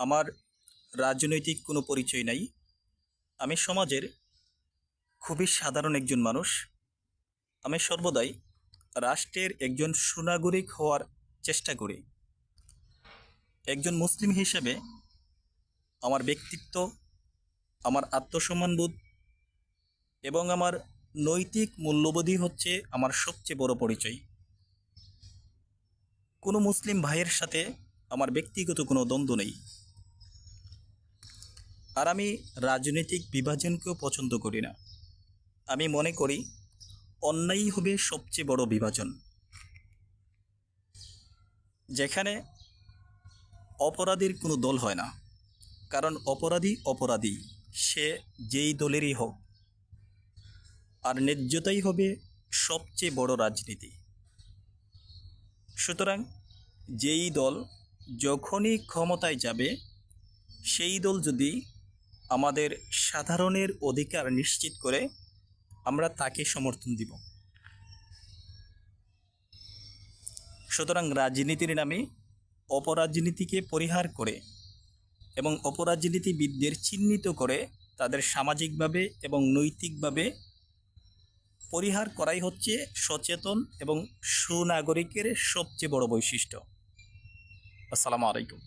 আমার রাজনৈতিক কোনো পরিচয় নাই। আমি সমাজের খুবই সাধারণ একজন মানুষ। আমি সর্বদাই রাষ্ট্রের একজন সুনাগরিক হওয়ার চেষ্টা করি। একজন মুসলিম হিসেবে আমার ব্যক্তিত্ব, আমার আত্মসম্মানবোধ এবং আমার নৈতিক মূল্যবোধই হচ্ছে আমার সবচেয়ে বড় পরিচয়। কোনো মুসলিম ভাইয়ের সাথে আমার ব্যক্তিগত কোনো দ্বন্দ্ব নেই। আর আমি রাজনৈতিক বিভাজনকেও পছন্দ করি না। আমি মনে করি অন্যায়ই হবে সবচেয়ে বড় বিভাজন। যেখানে অপরাধীর কোনো দল হয় না, কারণ অপরাধী অপরাধী, সে যেই দলেরই হোক। আর ন্যায্যতাই হবে সবচেয়ে বড় রাজনীতি। সুতরাং যেই দল যখনই ক্ষমতায় যাবে, সেই দল যদি আমাদের সাধারণের অধিকার নিশ্চিত করে আমরা তাকে সমর্থন দিব। সুতরাং রাজনীতির নামে অপরাজনীতিকে পরিহার করে এবং অপরাজনীতিবিদদের চিহ্নিত করে তাদের সামাজিকভাবে এবং নৈতিকভাবে পরিহার করাই হচ্ছে সচেতন এবং সুনাগরিকের সবচেয়ে বড় বৈশিষ্ট্য। আসসালামু আলাইকুম।